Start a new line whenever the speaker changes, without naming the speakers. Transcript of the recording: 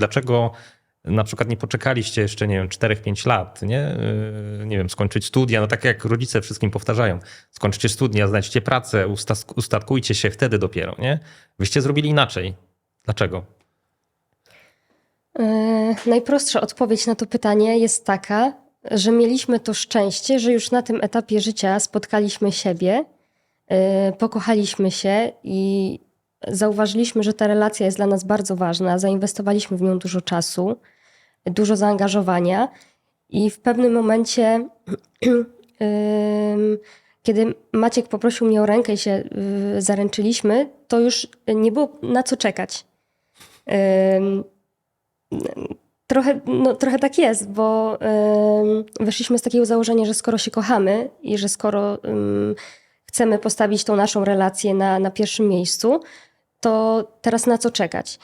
Dlaczego na przykład nie poczekaliście jeszcze, nie wiem, 4-5 lat, nie? Yy, Nie wiem, skończyć studia, no tak jak rodzice wszystkim powtarzają. Skończcie studia, znajdźcie pracę, ustatkujcie się wtedy dopiero, nie? Wyście zrobili inaczej. Dlaczego?
E, Najprostsza odpowiedź na to pytanie jest taka, że mieliśmy to szczęście, że już na tym etapie życia spotkaliśmy siebie, e, pokochaliśmy się i zauważyliśmy, że ta relacja jest dla nas bardzo ważna. Zainwestowaliśmy w nią dużo czasu, dużo zaangażowania i w pewnym momencie, kiedy Maciek poprosił mnie o rękę i się zaręczyliśmy, to już nie było na co czekać. Trochę, no, trochę tak jest, bo wyszliśmy z takiego założenia, że skoro się kochamy i że skoro chcemy postawić tą naszą relację na, na pierwszym miejscu, to teraz na co czekać?